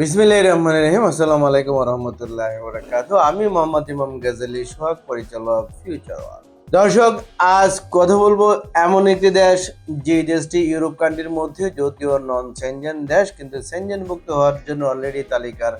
বিসমিল্লাহির রহমানির রহিম। আসসালামু আলাইকুম রহমতুল্লাহ বরাকাতু আমি মোহাম্মদ ইমাম গাজালি সোহাগ, পরিচালক ফিউচার ওয়ার্ল্ড। দর্শক, আজ কথা বলব এমন একটি দেশ, যে দেশটি ইউরোপ কান্ট্রির মধ্যে যদিও নন সেনজেন দেশ, কিন্তু সেনজেন মুক্ত হওয়ার জন্য অলরেডি তালিকার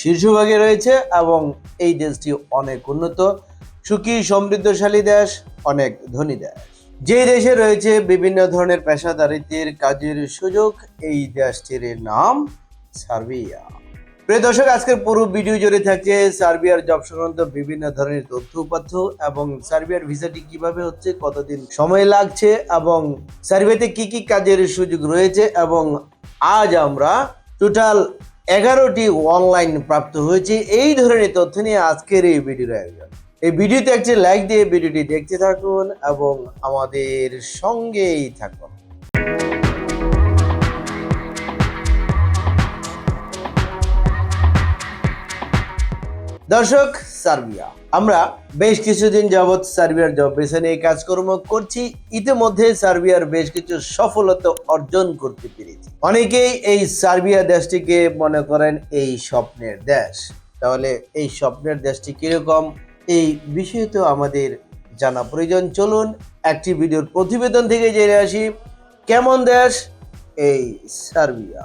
শীর্ষভাগে রয়েছে এবং এই দেশটি অনেক উন্নত, সুখী, সমৃদ্ধশালী দেশ, অনেক ধনী দেশ। যে দেশে রয়েছে বিভিন্ন ধরনের পেশাদারিত্বের কাজের সুযোগ, এই দেশটির নাম সার্বিয়া। প্রিয় দর্শক, আজকের পুরো ভিডিও জুড়ে থাকছে সার্বিয়ার জব সংক্রান্ত বিভিন্ন ধরনের তথ্য উপাত্য এবং সার্বিয়ার ভিসাটি কীভাবে হচ্ছে, কতদিন সময় লাগছে এবং সার্বিয়াতে কি কি কাজের সুযোগ রয়েছে এবং আজ আমরা টোটাল এগারোটি অনলাইন প্রাপ্ত হয়েছে। এই ধরনের তথ্য নিয়ে আজকের এই ভিডিওর আয়োজন। এই ভিডিওতে একটি লাইক দিয়ে ভিডিওটি দেখতে থাকুন এবং আমাদের সঙ্গেই থাকুন। দর্শক, সার্বিয়া। আমরা বেশ কিছুদিন যাবৎ সার্বিয়ার জব বেছে নিয়ে কাজকর্ম করছি। ইতিমধ্যে সার্বিয়ার বেশ কিছু সফলতা অর্জন করতে পেরেছি। অনেকেই এই সার্বিয়া দেশটিকে মনে করেন এই স্বপ্নের দেশ। তাহলে এই স্বপ্নের দেশটি কীরকম? এই বিষয়ে তো আমাদের জানা প্রয়োজন। চলুন একটি ভিডিওর প্রতিবেদন থেকে জেনে আসি। কেমন দেশ এই সার্বিয়া?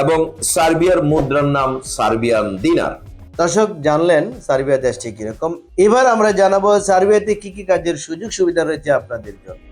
এবং সার্বিয়ার মুদ্রার নাম সার্বিয়ান দিনার। দর্শক, জানলেন সার্বিয়া দেশটি কীরকম। এবার আমরা জানাব সার্বিয়াতে কি কি কাজের সুযোগ সুবিধা রয়েছে আপনাদের জন্য।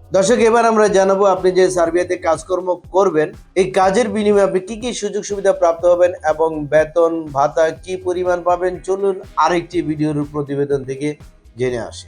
দর্শক, এবার আমরা জানাব আপনি যে সার্বিয়াতে কাজকর্ম করবেন, এই কাজের বিনিময়ে আপনি কি কি সুযোগ সুবিধা প্রাপ্ত হবেন এবং বেতন ভাতা কি পরিমাণ পাবেন? চলুন আরেকটি ভিডিওর প্রতিবেদন থেকে জেনে আসি।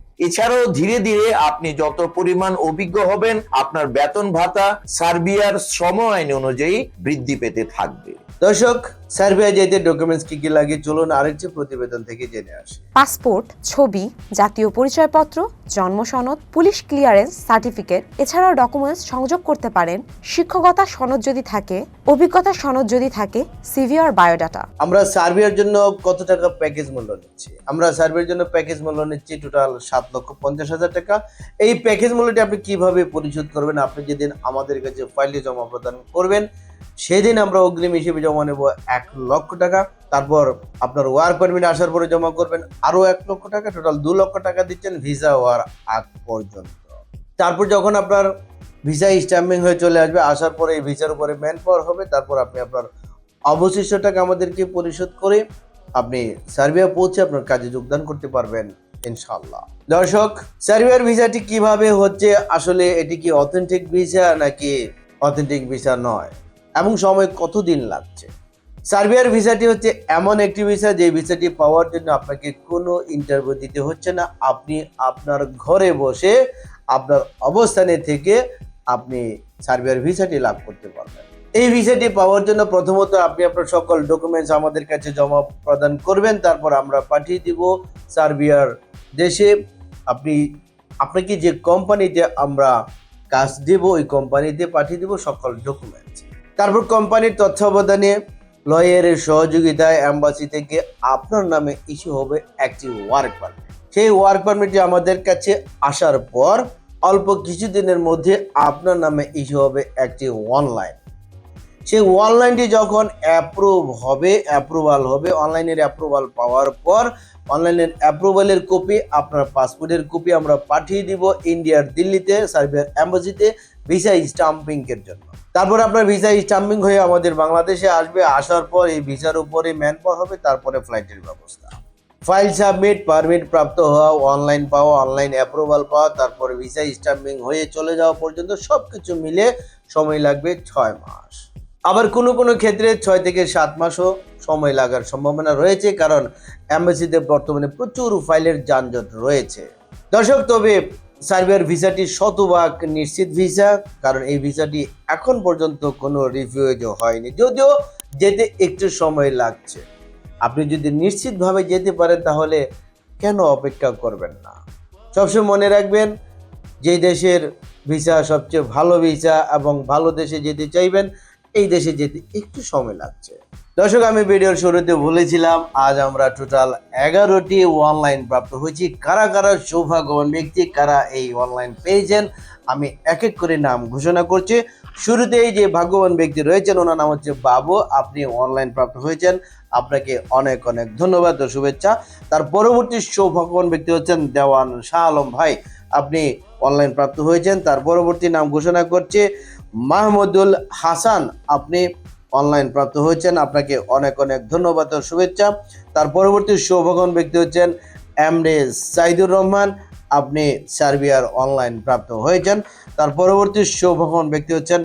এছাড়াও ধীরে ধীরে আপনি যত পরিমাণ অভিজ্ঞ হবেন, আপনার বেতন ভাতা সার্বিয়ার শ্রম আইন অনুযায়ী বৃদ্ধি পেতে থাকবে। দর্শক সার্বিয়া যেতে ডকুমেন্টস কি কি লাগে চলুন আরেকটি প্রতিবেদন থেকে জেনে আসি। পাসপোর্ট ছবি জাতীয় পরিচয়পত্র জন্ম সনদ পুলিশ ক্লিয়ারেন্স সার্টিফিকেট এছাড়াও ডকুমেন্টস সংযোগ করতে পারেন শিক্ষকতা সনদ যদি থাকে অভিজ্ঞতা সনদ যদি থাকে সিভি আর বায়োডাটা আমরা সার্বিয়ার জন্য কত টাকা প্যাকেজ মূল্য নিচ্ছি? আমরা সার্বিয়ার জন্য প্যাকেজ মূল্য নিচ্ছি টোটাল সাত লক্ষ পঞ্চাশ হাজার টাকা। এই প্যাকেজ মূল্যটি আপনি কীভাবে পরিশোধ করবেন? আপনি যেদিন আমাদের কাছে ফাইলটি জমা প্রদান করবেন সেদিন আমরা অগ্রিম হিসেবে জমা নেব এক লক্ষ টাকা। তারপর আপনার ওয়ার্ক পারমিট আসার পরে জমা করবেন আরও এক লক্ষ টাকা। টোটাল দু লক্ষ টাকা দিচ্ছেন ভিসা হওয়ার আগ পর্যন্ত। তারপর যখন আপনার ভিসা স্ট্যাম্পিং হয়ে চলে আসবে, আসার পরে এই ভিসার উপরে ম্যান পাওয়ার হবে। তারপর আপনি আপনার অবশিষ্ট টাকা আমাদেরকে পরিশোধ করে আপনি সার্বিয়া পৌঁছে আপনার কাজে যোগদান করতে পারবেন ইনশাল্লাহ দর্শক, সার্বিয়ার ভিসাটি কীভাবে হচ্ছে? আসলে এটি কি অথেন্টিক ভিসা নাকি অথেন্টিক ভিসা নয়? এবং সময় কতদিন লাগছে? সার্বিয়ার ভিসাটি হচ্ছে এমন একটি ভিসা, যে ভিসাটি পাওয়ার জন্য আপনাকে কোনো ইন্টারভিউ দিতে হচ্ছে না। আপনি আপনার ঘরে বসে আপনার অবস্থানে থেকে আপনি সার্বিয়ার ভিসাটি লাভ করতে পারবেন। এই ভিসাটি পাওয়ার জন্য প্রথমত আপনি আপনার সকল ডকুমেন্টস আমাদের কাছে জমা প্রদান করবেন, তারপর আমরা পাঠিয়ে দিব সার্বিয়ার দেশে। আপনি, আপনাকে যে কোম্পানিতে আমরা কাজ দেব, ওই কোম্পানিতে পাঠিয়ে দেব সকল ডকুমেন্টস তারপর কোম্পানির তত্ত্বাবধানে লয়ারের সহযোগিতায় অ্যাম্বাসি থেকে আপনার নামে ইস্যু হবে একটি ওয়ার্ক পারমিট। সেই ওয়ার্ক পারমিটটি আমাদের কাছে আসার পর অল্প কিছুদিনের মধ্যে আপনার নামে ইস্যু হবে একটি অনলাইন। সেই অনলাইনটি যখন অ্যাপ্রুভ হবে অ্যাপ্রুভাল হবে, অনলাইনের অ্যাপ্রুভাল পাওয়ার পর অনলাইনের অ্যাপ্রুভালের কপি আপনার পাসপোর্টের কপি আমরা পাঠিয়ে দিব ইন্ডিয়ার দিল্লিতে, সার্বিয়ার অ্যাম্বাসিতে ভিসা স্টাম্পিংয়ের জন্য। তারপর আপনার ভিসা স্টাম্পিং হয়ে আমাদের বাংলাদেশে আসবে। আসার পর এই ভিসার উপরে ম্যান হবে, তারপরে ফ্লাইটের ব্যবস্থা। ফাইল সাবমিট পারমিট প্রাপ্ত হওয়া অনলাইন পাওয়া অনলাইন অ্যাপ্রুভাল পাওয়া, তারপরে ভিসা স্টাম্পিং হয়ে চলে যাওয়া পর্যন্ত সব কিছু মিলে সময় লাগবে ছয় মাস। আবার কোনো কোনো ক্ষেত্রে ছয় থেকে সাত মাসও সময় লাগার সম্ভাবনা রয়েছে, কারণ অ্যাম্বাসিতে বর্তমানে প্রচুর ফাইলের যানজট রয়েছে। দর্শক, তবে সার্বিয়ার ভিসাটি শতভাগ নিশ্চিত ভিসা, কারণ এই ভিসাটি এখন পর্যন্ত কোনো রিভিউজ হয়নি। যদিও যেতে একটু সময় লাগছে। আপনি যদি নিশ্চিতভাবে যেতে পারেন, তাহলে কেন অপেক্ষা করবেন না? সবসময় মনে রাখবেন, যে দেশের ভিসা সবচেয়ে ভালো ভিসা এবং ভালো দেশে যেতে চাইবেন, এই দেশে যেতে একটু সময় লাগছে। দর্শক, আমি ভিডিওর শুরুতে বলেছিলাম, আজ আমরা টোটাল এগারোটি অনলাইন প্রাপ্ত হয়েছি। কারা কারা সৌভাগ্যবান ব্যক্তি, কারা এই অনলাইন পেয়েছেন, আমি এক এক করে নাম ঘোষণা করছি। শুরুতেই যে ভাগ্যবান ব্যক্তি রয়েছেন, ওনার নাম হচ্ছে বাবু। আপনি অনলাইন প্রাপ্ত হয়েছেন। আপনাকে অনেক অনেক ধন্যবাদ ও শুভেচ্ছা। তার পরবর্তী সৌভাগ্যবান ব্যক্তি হচ্ছেন দেওয়ান শাহ আলম ভাই। আপনি অনলাইন প্রাপ্ত হয়েছেন। তার পরবর্তী নাম ঘোষণা করছে মাহমুদুল হাসান। আপনি অনলাইন প্রাপ্ত হয়েছেন। আপনাকে অনেক অনেক ধন্যবাদ ও শুভেচ্ছা। তার পরবর্তী সৌভাগ্যবান ব্যক্তি হচ্ছেন এম এমডে সাইদুর রহমান। আপনি সার্বিয়ার অনলাইন প্রাপ্ত হয়েছেন। তার পরবর্তী সৌভাগ্যবান ব্যক্তি হচ্ছেন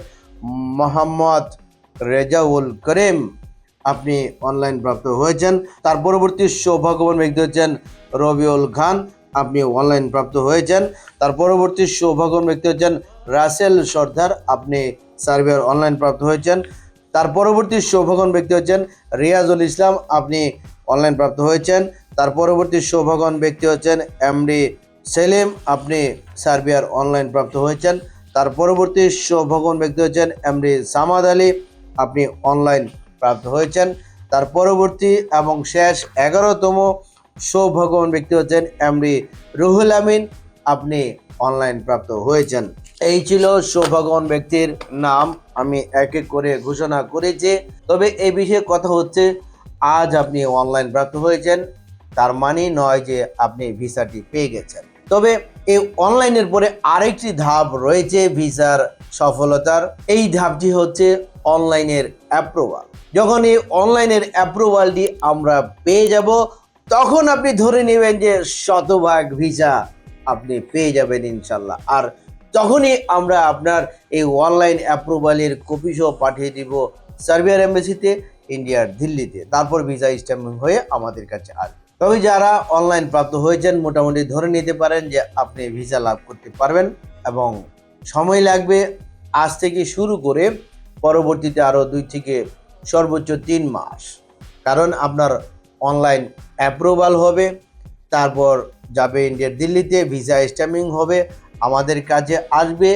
মোহাম্মদ রেজাউল করিম। আপনি অনলাইন প্রাপ্ত হয়েছেন। তার পরবর্তী সৌভাগ্যবান ব্যক্তি হচ্ছেন রবিউল খান। আপনি অনলাইন প্রাপ্ত হয়েছেন। তার পরবর্তী সৌভাগ্যবান ব্যক্তি হচ্ছেন রাসেল সর্দার। আপনি সার্বিয়ার অনলাইন প্রাপ্ত হয়েছেন। তার পরবর্তী সৌভাগ্যবান ব্যক্তি হচ্ছেন রিয়াজুল ইসলাম। আপনি অনলাইন প্রাপ্ত হয়েছেন। তার পরবর্তী সৌভাগ্যবান ব্যক্তি হচ্ছেন এমডি সেলিম। আপনি সার্বিয়ার অনলাইন প্রাপ্ত হয়েছেন। তার পরবর্তী সৌভাগ্যবান ব্যক্তি হচ্ছেন এমডি সামাদ আলী। আপনি অনলাইন প্রাপ্ত হয়েছেন। তার পরবর্তী এবং শেষ এগারোতম সৌভাগ্যবান ব্যক্তি হচ্ছেন এমডি রুহুল আমিন। আপনি অনলাইন প্রাপ্ত হয়েছেন। এই ছিল সৌভাগ্যবান ব্যক্তির নাম। আমি এক এক করে ঘোষণা করেছি। তবে এই বিষয়ে কথা হচ্ছে, আজ আপনি অনলাইন প্রাপ্ত হয়েছেন। তার মানে নয় যে আপনি ভিসাটি পেয়ে গেছেন। তবে এই অনলাইনের পরে আরেকটি ধাপ রয়েছে ভিসার সফলতার। এই ধাপটি হচ্ছে অনলাইনের অ্যাপ্রুভাল যখন এই অনলাইনের অ্যাপ্রুভালটি আমরা পেয়ে যাব, তখন আপনি ধরে নেবেন যে শতভাগ ভিসা আপনি পেয়ে যাবেন ইনশাল্লাহ। আর তখনই আমরা আপনার এই অনলাইন অ্যাপ্রুভালের কপি সহ পাঠিয়ে দিব সার্বিয়ার এম্বাসিতে ইন্ডিয়ার দিল্লিতে। তারপর ভিসা স্ট্যাম্পিং হয়ে আমাদের কাছে আসবে। তবে যারা অনলাইন প্রাপ্ত হয়েছেন, মোটামুটি ধরে নিতে পারেন যে আপনি ভিসা লাভ করতে পারবেন এবং সময় লাগবে আজ থেকে শুরু করে পরবর্তীতে আরও দুই থেকে সর্বোচ্চ তিন মাস। কারণ আপনার অনলাইন অ্যাপ্রুভাল হবে, তারপর যাবে ইন্ডিয়ার দিল্লিতে ভিসা স্ট্যাম্পিং হবে আমাদের কাজে আসবে।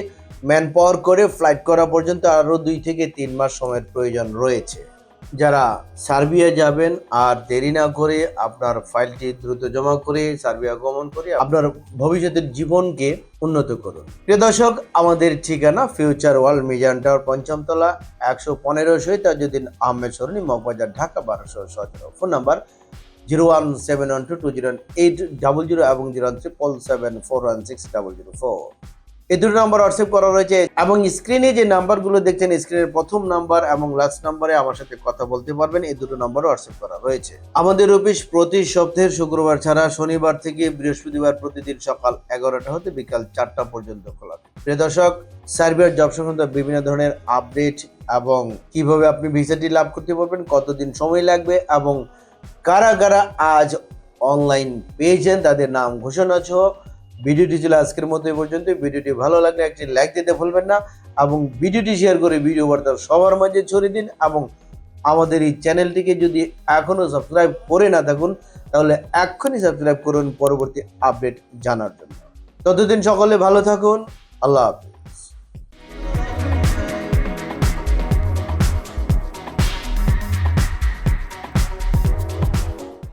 ম্যান পাওয়ার করে ফ্লাইট করা পর্যন্ত আরও দুই থেকে তিন মাস সময়ের প্রয়োজন রয়েছে। যারা সার্বিয়া যাবেন আর দেরি না করে আপনার ফাইলটি দ্রুত জমা করে সার্বিয়া গমন করে আপনার ভবিষ্যতের জীবনকে উন্নত করুন। প্রিয় দর্শক, আমাদের ঠিকানা ফিউচার ওয়ার্ল্ড মিজান টাওয়ার পঞ্চমতলা, একশো পনেরো তাজুদ্দিন আহমেদ সরণি, মগবাজার, ঢাকা, বারোশো সতেরো। Phone number zero one seven one two two zero eight double zero এবং zero triple seven four one six double zero four. এই দুটো নাম্বার হোয়াটসঅ্যাপ করা রয়েছে এবং স্ক্রিনে যে নাম্বারগুলো দেখছেন স্ক্রিনের প্রথম নাম্বার এবং লাস্ট নাম্বারে আমার সাথে কথা বলতে পারবেন। এই দুটো নাম্বার হোয়াটসঅ্যাপ করা রয়েছে। আমাদের অফিস প্রতি সপ্তাহের শুক্রবার ছাড়া শনিবার থেকে বৃহস্পতিবার প্রতিদিন সকাল এগারোটা হতে বিকাল চারটা পর্যন্ত খোলা প্রিয় দর্শক, সার্বিয়ার জব সংক্রান্ত বিভিন্ন ধরনের আপডেট এবং কীভাবে আপনি ভিসাটি লাভ করতে পারবেন, কতদিন সময় লাগবে এবং কারা কারা আজ অনলাইন পেয়েছেন তাদের নাম ঘোষণা সহ ভিডিওটি ছিল আজকের মতো এই পর্যন্ত। ভিডিওটি ভালো লাগলে একটি লাইক দিতে ভুলবেন না এবং ভিডিওটি শেয়ার করে ভিডিও বার্তা সবার মাঝে ছড়িয়ে দিন এবং আমাদের এই চ্যানেলটিকে যদি এখনও সাবস্ক্রাইব করে না থাকুন, তাহলে এক্ষুনি সাবস্ক্রাইব করুন, পরবর্তী আপডেট জানার জন্য। ততদিন সকলে ভালো থাকুন। আল্লাহ হাফিজ।